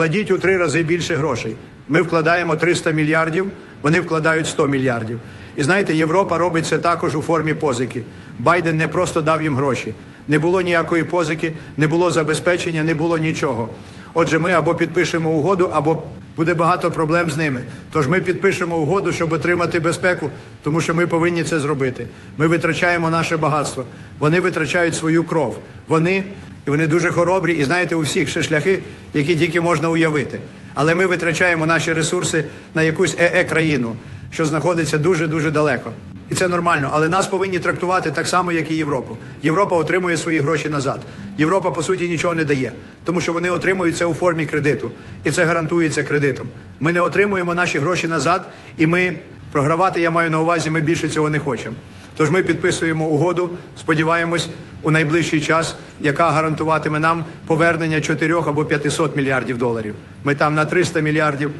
вкладіть у три рази більше грошей. Ми вкладаємо 300 мільярдів, вони вкладають 100 мільярдів. І знаєте, Європа робить це також у формі позики. Байден не просто дав їм гроші. Не було ніякої позики, не було забезпечення, не було нічого. Отже, ми або підпишемо угоду, або буде багато проблем з ними. Тож ми підпишемо угоду, щоб отримати безпеку, тому що ми повинні це зробити. Ми витрачаємо наше багатство. Вони витрачають свою кров. Вони вони дуже хоробрі, і знаєте, у всіх ще шляхи, які тільки можна уявити. Але ми витрачаємо наші ресурси на якусь ЕЕ країну, що знаходиться дуже дуже далеко. І це нормально, але нас повинні трактувати так само, як і Європу. Європа отримує свої гроші назад. Європа, по суті, нічого не дає, тому що вони отримують це у формі кредиту, і це гарантується кредитом. Ми не отримуємо наші гроші назад, і ми програвати, я маю на увазі, ми більше цього не хочемо. Тож ми підписуємо угоду, сподіваємось, у найближчий час, яка гарантуватиме нам повернення 4 або 500 мільярдів доларів. Ми там на 300 мільярдів